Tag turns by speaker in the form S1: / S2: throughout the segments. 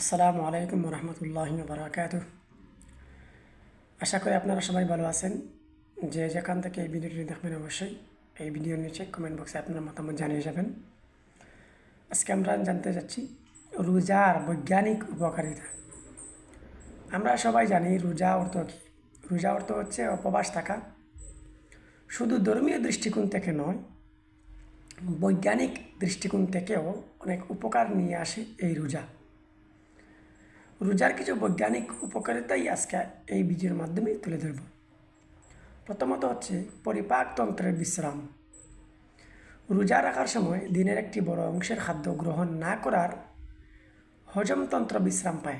S1: আসসালামু আলাইকুম রহমতুল্লাহ বারাকাত আশা করি আপনারা সবাই ভালো আছেন। যে যেখান থেকে এই ভিডিওটি দেখবেন অবশ্যই এই ভিডিওর নিচে কমেন্ট বক্সে আপনার মতামত জানিয়ে যাবেন। আজকে আমরা জানতে যাচ্ছি রোজার বৈজ্ঞানিক উপকারিতা। আমরা সবাই জানি রোজা অর্থ কী? রোজা অর্থ হচ্ছে উপবাস থাকা। শুধু ধর্মীয় দৃষ্টিকোণ থেকে নয়, বৈজ্ঞানিক দৃষ্টিকোণ থেকেও অনেক উপকার নিয়ে আসে এই রোজা। রোজার কিছু বৈজ্ঞানিক উপকারিতাই আজকে এই ভিডিওর মাধ্যমে তুলে ধরব। প্রথমত হচ্ছে পরিপাকতন্ত্রের বিশ্রাম। রোজা রাখার সময় দিনের একটি বড় অংশের খাদ্য গ্রহণ না করার হজমতন্ত্র বিশ্রাম পায়।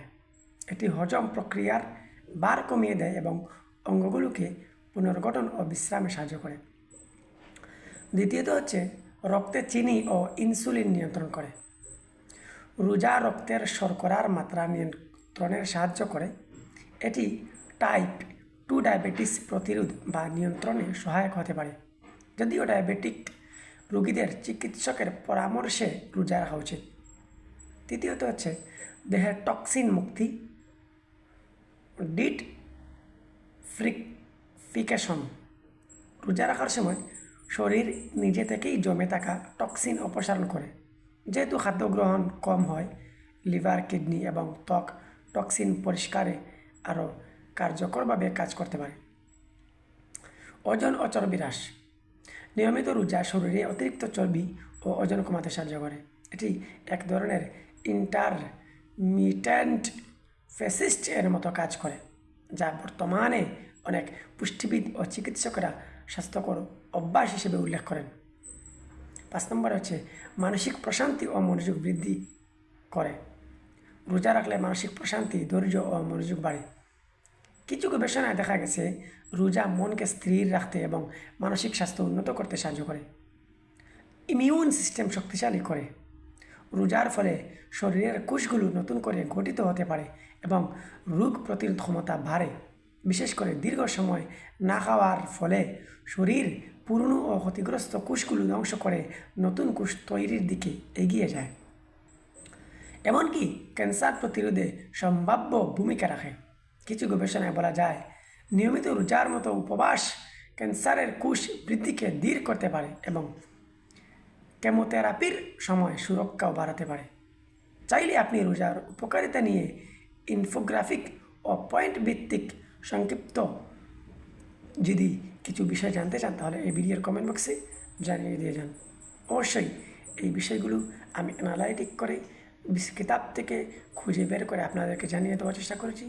S1: এটি হজম প্রক্রিয়ার বার কমিয়ে দেয় এবং অঙ্গগুলোকে পুনর্গঠন ও বিশ্রামে সাহায্য করে। দ্বিতীয়ত হচ্ছে রক্তে চিনি ও ইনসুলিন নিয়ন্ত্রণ করে। রোজা রক্তের শর্করার মাত্রা নিয়ন্ত্রণের সাহায্য করে। এটি টাইপ টু ডায়াবেটিস প্রতিরোধ বা নিয়ন্ত্রণে সহায়ক হতে পারে। যদিও ডায়াবেটিক রোগীদের চিকিৎসকের পরামর্শে রোজা রাখা উচিত। তৃতীয়ত হচ্ছে দেহের টক্সিন মুক্তি ডিট ফ্রিকফিকেশন রোজা রাখার সময় শরীর নিজে থেকেই জমে থাকা টক্সিন অপসারণ করে। যেহেতু খাদ্য গ্রহণ কম হয়, লিভার, কিডনি এবং ত্বক টক্সিন পরিষ্কারে আরও কার্যকরভাবে কাজ করতে পারে। ওজন ও চর্বি হ্রাস। নিয়মিত রোজা শরীরে অতিরিক্ত চর্বি ও ওজন কমাতে সাহায্য করে। এটি এক ধরনের ইন্টারমিটেন্ট ফেসিস্ট এর মতো কাজ করে, যা বর্তমানে অনেক পুষ্টিবিদ ও চিকিৎসকেরা স্বাস্থ্যকর অভ্যাস হিসেবে উল্লেখ করেন। পাঁচ নম্বর হচ্ছে মানসিক প্রশান্তি ও মনোযোগ বৃদ্ধি করে। রোজা রাখলে মানসিক প্রশান্তি, ধৈর্য ও মনোযোগ বাড়ে। কিছু গবেষণায় দেখা গেছে, রোজা মনকে স্থির রাখতে এবং মানসিক স্বাস্থ্য উন্নত করতে সাহায্য করে। ইমিউন সিস্টেম শক্তিশালী করে। রোজার ফলে শরীরের কোষগুলো নতুন করে গঠিত হতে পারে এবং রোগ প্রতিরোধ ক্ষমতা বাড়ে। বিশেষ করে দীর্ঘ সময় না খাওয়ার ফলে শরীর পুরনো ও ক্ষতিগ্রস্ত কোষগুলো ধ্বংস করে নতুন কোষ তৈরির দিকে এগিয়ে যায়। এমনকি ক্যান্সার প্রতিরোধে সম্ভাব্য ভূমিকা রাখে। কিছু গবেষণায় বলা যায়, নিয়মিত রোজার মতো উপবাস ক্যান্সারের কোষ বৃদ্ধিকে ধীর করতে পারে এবং কেমোথেরাপির সময় সুরক্ষাও বাড়াতে পারে। চাইলে আপনি রোজার উপকারিতা নিয়ে ইনফোগ্রাফিক ও পয়েন্ট ভিত্তিক সংক্ষিপ্ত। যদি কিছু বিষয় জানতে চান, তাহলে এই ভিডিওর কমেন্ট বক্সে জানিয়ে দিয়ে যান। অবশ্যই এই বিষয়গুলো আমি অ্যানালাইটিক করে কিতাব থেকে খুঁজে বের করে আপনাদেরকে জানিয়ে দেওয়ার চেষ্টা করেছি।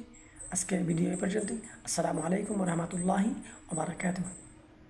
S1: আজকের ভিডিও এ পর্যন্তই। আসসালামু আলাইকুম রহমতুল্লাহি ওবরাকাতুহ